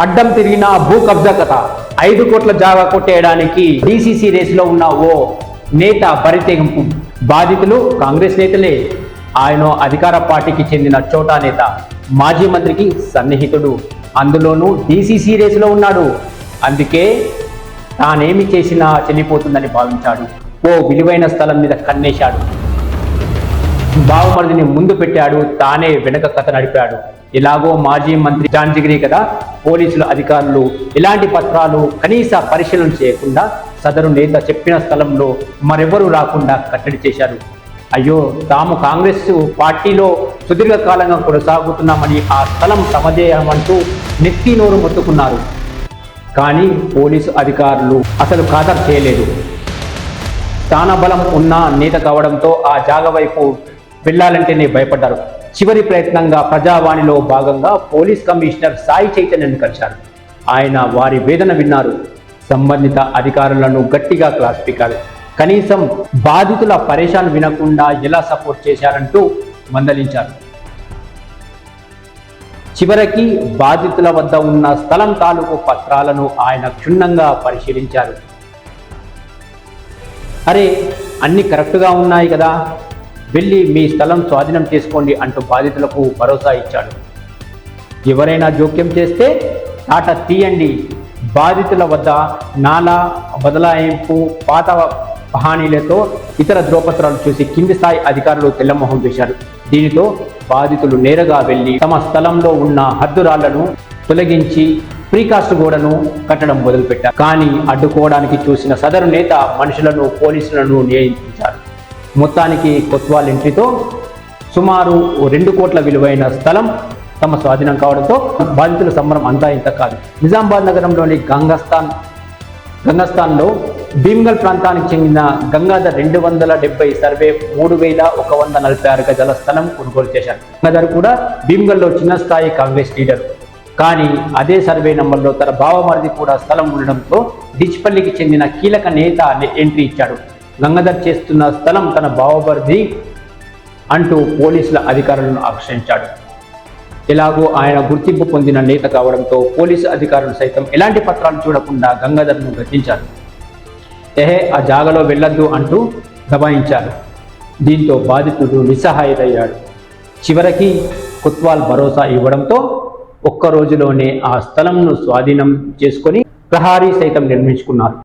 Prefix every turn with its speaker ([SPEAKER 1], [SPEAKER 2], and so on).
[SPEAKER 1] అడ్డం తిరిగిన భూ కబ్జా కథ. ఐదు కోట్ల జాగా కొట్టేయడానికి డీసీసీ రేసులో ఉన్న ఓ నేత పరితెగింపు బాధితులు కాంగ్రెస్ నేతలే. ఆయన అధికార పార్టీకి చెందిన చోటా నేత. మాజీ మంత్రికి సన్నిహితుడు. అందులోనూ డీసీసీ రేసులో ఉన్నాడు. అందుకే తానేమి చేసినా చెల్లిపోతుందని భావించాడు. ఓ విలువైన స్థలం మీద కన్నేశాడు. బావమరిదిని ముందు పెట్టాడు. తానే వెనక కథ నడిపాడు. ఇలాగో మాజీ మంత్రి జాన్జిగిరి కదా పోలీసులు అధికారులు ఇలాంటి పత్రాలు కనీస పరిశీలన చేయకుండా సదరు నేత చెప్పిన స్థలంలో మరెవరూ రాకుండా కట్టడి చేశారు. అయ్యో తాము కాంగ్రెస్ పార్టీలో సుదీర్ఘకాలంగా కొనసాగుతున్నామని ఆ స్థలం తమదేయమంటూ నెత్తి నోరు మొత్తుకున్నారు. కానీ పోలీసు అధికారులు అసలు ఖాతరు చేయలేదు. స్థానబలం ఉన్న నేత కావడంతో ఆ జాగ వైపు వెళ్ళాలంటేనే భయపడ్డారు. చివరి ప్రయత్నంగా ప్రజావాణిలో భాగంగా పోలీస్ కమిషనర్ సాయి చైతన్యను కలిశారు. ఆయన వారి వేదన విన్నారు. సంబంధిత అధికారులను గట్టిగా క్లాస్ పీకారు. కనీసం బాధితుల పరేషాన్ వినకుండా ఎలా సపోర్ట్ చేశారంటూ మందలించారు. చివరికి బాధితుల వద్ద ఉన్న స్థలం తాలూకు పత్రాలను ఆయన క్షుణ్ణంగా పరిశీలించారు. అరే అన్ని కరెక్ట్గా ఉన్నాయి కదా? వెళ్ళి మీ స్థలం స్వాధీనం చేసుకోండి అంటూ బాధితులకు భరోసా ఇచ్చాడు. ఎవరైనా జోక్యం చేస్తే ఆట తీయండి. బాధితుల వద్ద నాలా బదలాయింపు పాత హానీలతో ఇతర ధ్రువపత్రాలు చూసి కింది స్థాయి అధికారులు తెల్లమొహం వేశారు. దీనితో బాధితులు నేరుగా వెళ్ళి తమ స్థలంలో ఉన్న హద్దురాళ్ళను తొలగించి ప్రీకాస్ట్ గోడను కట్టడం మొదలుపెట్టారు. కానీ అడ్డుకోవడానికి చూసిన సదరు నేత మనుషులను పోలీసులను నియంత్రించారు. మొత్తానికి కొత్వాల్ ఎంట్రీతో సుమారు రెండు కోట్ల విలువైన స్థలం తమ స్వాధీనం కావడంతో బాధితుల సంబరం అంతా ఇంత కాదు. నిజామాబాద్ నగరంలోని గంగస్థాన్ గంగస్థాన్లో భీమ్గల్ ప్రాంతానికి చెందిన గంగాధర్ రెండు వందల డెబ్బై సర్వే మూడు వేల ఒక వంద నలభై ఆరు గజాల స్థలం కొనుగోలు చేశారు. గంగాధర్ కూడా భీమ్గల్లో చిన్న స్థాయి కాంగ్రెస్ లీడర్. కానీ అదే సర్వే నంబర్లో తన బావమరిది కూడా స్థలం ఉండడంతో డిచ్పల్లికి చెందిన కీలక నేత ఎంట్రీ ఇచ్చాడు. గంగాధర్ చేస్తున్న స్థలం తన బావబరిది అంటూ పోలీసుల అధికారులను ఆకర్షించాడు. ఎలాగో ఆయన గుర్తింపు పొందిన నేత కావడంతో పోలీసు అధికారులు సైతం ఎలాంటి పత్రాలు చూడకుండా గంగాధర్ను గద్దించారు. ఎహే ఆ జాగలో వెళ్ళొద్దు అంటూ దబాయించారు. దీంతో బాధితుడు నిస్సహాయుడయ్యాడు. చివరికి కుత్వాల్ భరోసా ఇవ్వడంతో ఒక్క రోజులోనే ఆ స్థలంను స్వాధీనం చేసుకొని ప్రహారీ సైతం నిర్మించుకున్నారు.